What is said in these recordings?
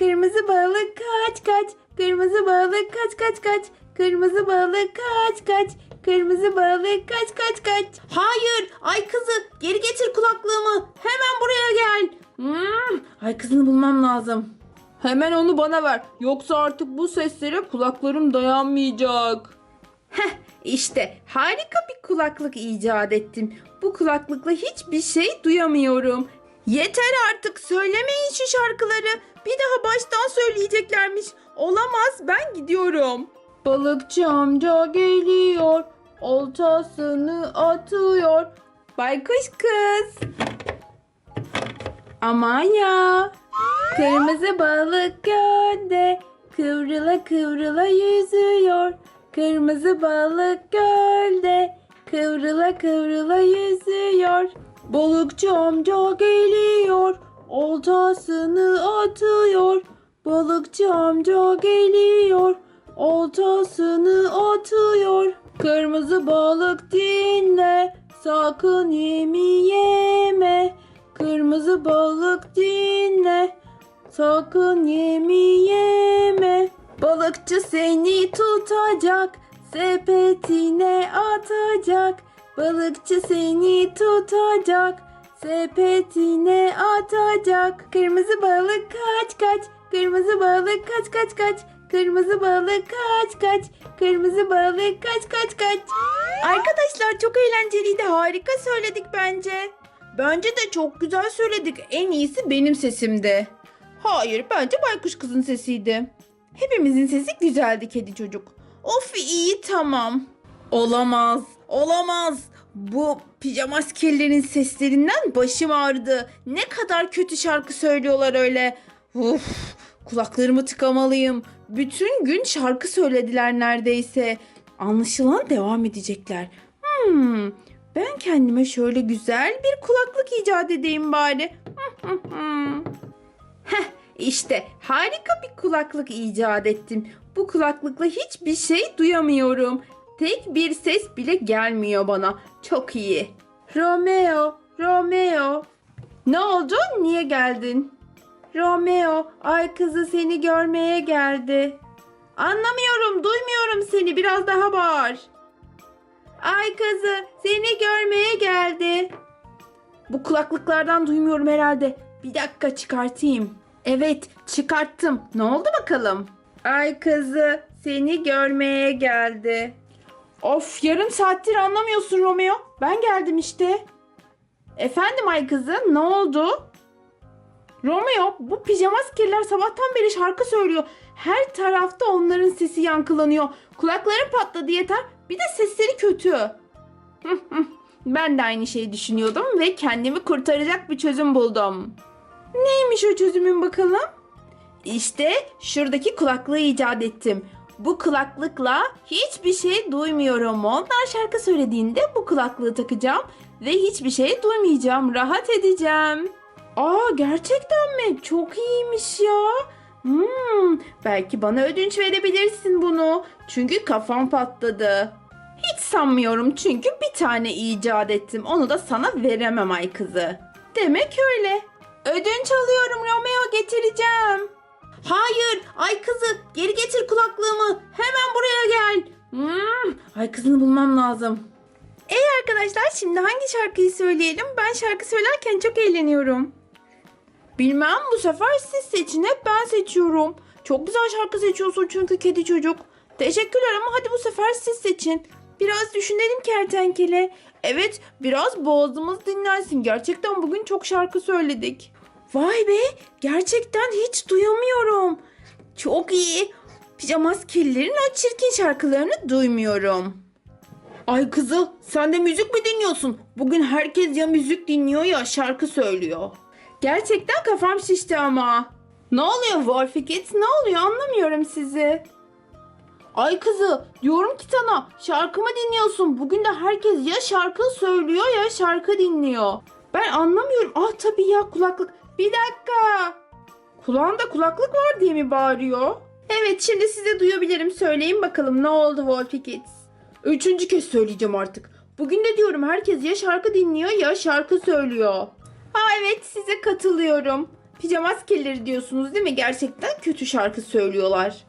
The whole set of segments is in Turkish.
Kırmızı balık kaç kaç. Kırmızı balık kaç kaç kaç. Kırmızı balık kaç kaç. Kırmızı balık kaç kaç kaç. Hayır ay kızı geri getir kulaklığımı. Hemen buraya gel. Hmm, ay kızını bulmam lazım. Hemen onu bana ver. Yoksa artık bu seslere kulaklarım dayanmayacak. Heh, işte harika bir kulaklık icat ettim. Bu kulaklıkla hiçbir şey duyamıyorum. Yeter artık söylemeyin şu şarkıları. Bir daha baştan söyleyeceklermiş. Olamaz ben gidiyorum. Balıkçı amca geliyor. Oltasını atıyor. Baykuş kız. Aman ya. Kırmızı balık gölde kıvrıla kıvrıla yüzüyor. Kırmızı balık gölde kıvrıla kıvrıla yüzüyor. Balıkçı amca geliyor. Oltasını atıyor. Balıkçı amca geliyor. Oltasını atıyor. Kırmızı balık dinle. Sakın yemi yeme. Kırmızı balık dinle. Sakın yemi yeme. Balıkçı seni tutacak. Sepetine atacak. Balıkçı seni tutacak. Sepetine atacak. Kırmızı balık kaç kaç. Kırmızı balık kaç kaç kaç. Kırmızı balık kaç kaç. Kırmızı balık kaç kaç kaç. Arkadaşlar çok eğlenceliydi. Harika söyledik bence. Bence de çok güzel söyledik. En iyisi benim sesimdi. Hayır bence baykuş kızın sesiydi. Hepimizin sesi güzeldi kedi çocuk. Of iyi tamam. Olamaz. Olamaz. Bu pijama askerlerin seslerinden başım ağrıdı. Ne kadar kötü şarkı söylüyorlar öyle. Uf, kulaklarımı tıkamalıyım. Bütün gün şarkı söylediler neredeyse. Anlaşılan devam edecekler. Hmm, ben kendime şöyle güzel bir kulaklık icat edeyim bari. Heh, işte harika bir kulaklık icat ettim. Bu kulaklıkla hiçbir şey duyamıyorum. Tek bir ses bile gelmiyor bana. Çok iyi. Romeo, Romeo. Ne oldu? Niye geldin? Romeo, ay kızı seni görmeye geldi. Anlamıyorum, duymuyorum seni. Biraz daha bağır. Ay kızı, seni görmeye geldi. Bu kulaklıklardan duymuyorum herhalde. Bir dakika çıkartayım. Evet, çıkarttım. Ne oldu bakalım? Ay kızı, seni görmeye geldi. Of, yarım saattir anlamıyorsun Romeo. Ben geldim işte. Efendim ay kızı, ne oldu? Romeo, bu pijama askerler sabahtan beri şarkı söylüyor. Her tarafta onların sesi yankılanıyor. Kulaklarım patladı yeter. Bir de sesleri kötü. ben de aynı şeyi düşünüyordum ve kendimi kurtaracak bir çözüm buldum. Neymiş o çözümün bakalım? İşte şuradaki kulaklığı icat ettim. Bu kulaklıkla hiçbir şey duymuyorum. Onlar şarkı söylediğinde bu kulaklığı takacağım ve hiçbir şey duymayacağım. Rahat edeceğim. Aa gerçekten mi? Çok iyiymiş ya. Hmm, belki bana ödünç verebilirsin bunu. Çünkü kafam patladı. Hiç sanmıyorum çünkü bir tane icat ettim. Onu da sana veremem ay kızı. Demek öyle. Ödünç alıyorum Romeo getireceğim. Hayır ay kızı geri getir kulaklığımı. Hemen buraya gel. Hmm, ay kızını bulmam lazım. Ey arkadaşlar şimdi hangi şarkıyı söyleyelim? Ben şarkı söylerken çok eğleniyorum. Bilmem bu sefer siz seçin hep ben seçiyorum. Çok güzel şarkı seçiyorsun çünkü kedi çocuk. Teşekkürler ama hadi bu sefer siz seçin. Biraz düşünelim kertenkele. Evet biraz boğazımız dinlensin. Gerçekten bugün çok şarkı söyledik. Vay be gerçekten hiç duyamıyorum. Çok iyi. Pijama askerlerin o çirkin şarkılarını duymuyorum. Ay kızı sen de müzik mi dinliyorsun? Bugün herkes ya müzik dinliyor ya şarkı söylüyor. Gerçekten kafam şişti ama. Ne oluyor Wolfie Kids? Ne oluyor anlamıyorum sizi. Ay kızı diyorum ki sana şarkı mı dinliyorsun? Bugün de herkes ya şarkı söylüyor ya şarkı dinliyor. Ben anlamıyorum. Ah tabii ya kulaklık. Bir dakika. Kulağında kulaklık var diye mi bağırıyor? Evet şimdi size duyabilirim. Söyleyin bakalım ne oldu Wolfie Kids? Üçüncü kez söyleyeceğim artık. Bugün de diyorum herkes ya şarkı dinliyor ya şarkı söylüyor. Ha evet size katılıyorum. Pijamaskeleri diyorsunuz değil mi? Gerçekten kötü şarkı söylüyorlar.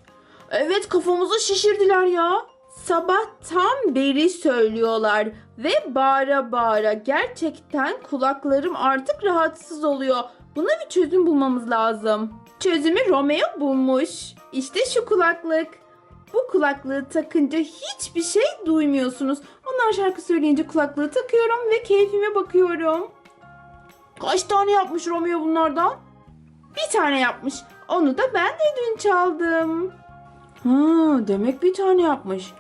Evet kafamızı şişirdiler ya. Sabahtan beri söylüyorlar ve bağıra bağıra gerçekten kulaklarım artık rahatsız oluyor. Buna bir çözüm bulmamız lazım. Çözümü Romeo bulmuş. İşte şu kulaklık. Bu kulaklığı takınca hiçbir şey duymuyorsunuz. Onlar şarkı söyleyince kulaklığı takıyorum ve keyfime bakıyorum. Kaç tane yapmış Romeo bunlardan? Bir tane yapmış. Onu da ben de dün çaldım. Ha, demek bir tane yapmış.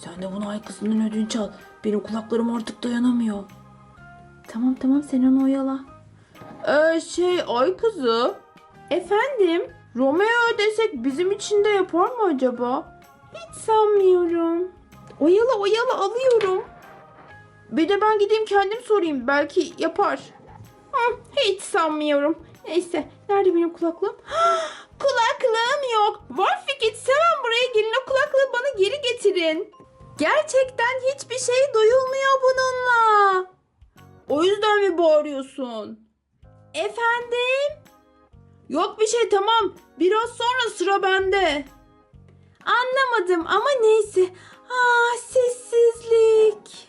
Sen de bunu ay kızının ödünç al. Benim kulaklarım artık dayanamıyor. Tamam tamam sen onu oyala. Ee, şey ay kızı. Efendim? Romeo desek bizim için de yapar mı acaba? Hiç sanmıyorum. Oyala oyala alıyorum. Bir de ben gideyim kendim sorayım. Belki yapar. Hiç sanmıyorum. Neyse. Nerede benim kulaklığım? Kulaklığım yok. Var Fikret hemen buraya gelin o kulaklığı bana geri getirin. Gerçekten hiçbir şey duyulmuyor bununla. O yüzden mi bağırıyorsun? Efendim? Yok bir şey tamam. Biraz sonra sıra bende. Anlamadım ama neyse. Aa sessizlik.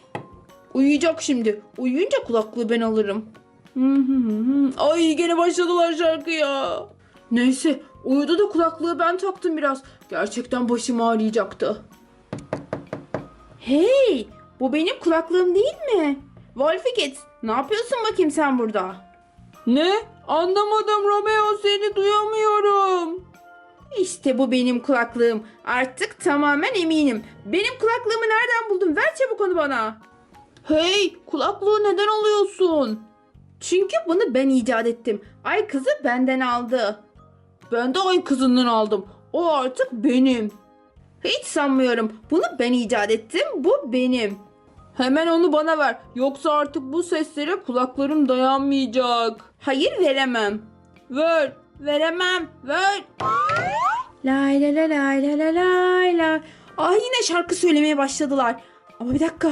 Uyuyacak şimdi. Uyuyunca kulaklığı ben alırım. Ay gene başladılar şarkıya. Neyse uyudu da kulaklığı ben taktım biraz. Gerçekten başım ağrıyacaktı. Hey bu benim kulaklığım değil mi? Wolfiget ne yapıyorsun bakayım sen burada? Ne? Anlamadım Romeo seni duyamıyorum. İşte bu benim kulaklığım. Artık tamamen eminim. Benim kulaklığımı nereden buldun? Ver çabuk onu bana. Hey kulaklığı neden alıyorsun? Çünkü bunu ben icat ettim. Ay kızı benden aldı. Ben de ay kızından aldım. O artık benim. Hiç sanmıyorum. Bunu ben icat ettim. Bu benim. Hemen onu bana ver. Yoksa artık bu seslere kulaklarım dayanmayacak. Hayır veremem. Ver. Veremem. Ver. Lay la la lay la la lay la. Ay yine şarkı söylemeye başladılar. Ama bir dakika.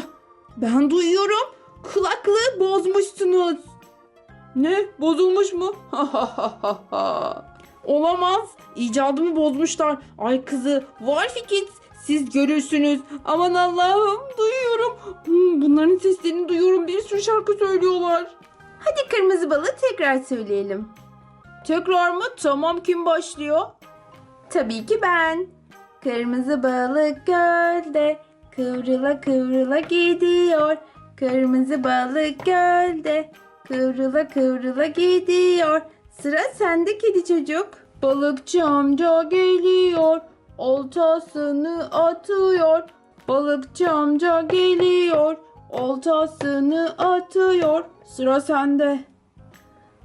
Ben duyuyorum. Kulaklığı bozmuşsunuz. Ne? Bozulmuş mu? Olamaz. İcadımı bozmuşlar. Ay kızı. Wolfikit. Siz görürsünüz. Aman Allah'ım. Duyuyorum. Hmm, bunların seslerini duyuyorum. Bir sürü şarkı söylüyorlar. Hadi kırmızı balığı tekrar söyleyelim. Tekrar mı? Tamam kim başlıyor? Tabii ki ben. Kırmızı balık gölde kıvrıla kıvrıla gidiyor. Kırmızı balık gölde kıvrıla kıvrıla gidiyor. Sıra sende kedi çocuk. Balıkçı amca geliyor. Oltasını atıyor. Balıkçı amca geliyor. Oltasını atıyor. Sıra sende.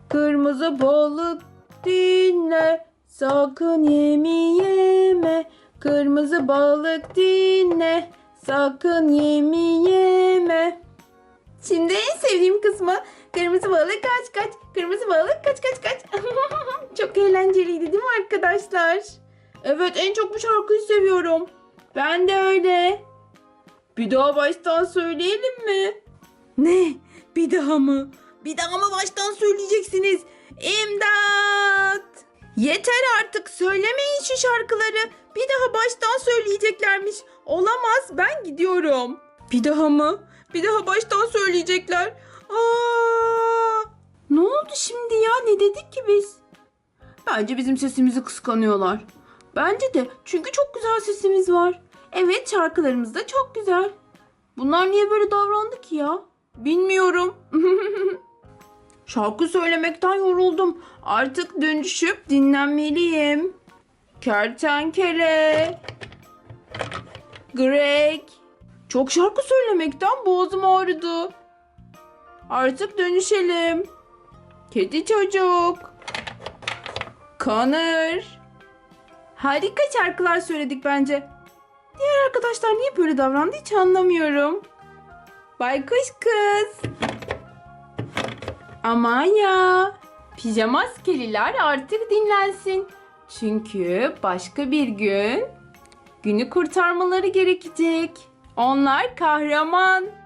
Kırmızı balık dinle, sakın yemi yeme. Kırmızı balık dinle, sakın yemi yeme. Şimdi en sevdiğim kısmı kırmızı balık kaç kaç, kırmızı balık kaç kaç kaç. çok eğlenceliydi değil mi arkadaşlar? Evet en çok bu şarkıyı seviyorum. Ben de öyle. Bir daha baştan söyleyelim mi? Ne? Bir daha mı? Bir daha mı baştan söyleyeceksiniz? İmdat! Yeter artık söylemeyin şu şarkıları. Bir daha baştan söyleyeceklermiş. Olamaz ben gidiyorum. Bir daha mı? Bir daha baştan söyleyecekler. Aa! Ne oldu şimdi ya? Ne dedik ki biz? Bence bizim sesimizi kıskanıyorlar. Bence de çünkü çok güzel sesimiz var. Evet şarkılarımız da çok güzel. Bunlar niye böyle davrandı ki ya? Bilmiyorum. Şarkı söylemekten yoruldum. Artık dönüşüp dinlenmeliyim. Kertenkele. Greg. Çok şarkı söylemekten boğazım ağrıdı. Artık dönüşelim. Kedi çocuk. Connor. Harika şarkılar söyledik bence. Diğer arkadaşlar niye böyle davrandı hiç anlamıyorum. Baykuş kız. Aman ya. Pijama askeriler artık dinlensin. Çünkü başka bir gün günü kurtarmaları gerekecek. Onlar kahraman.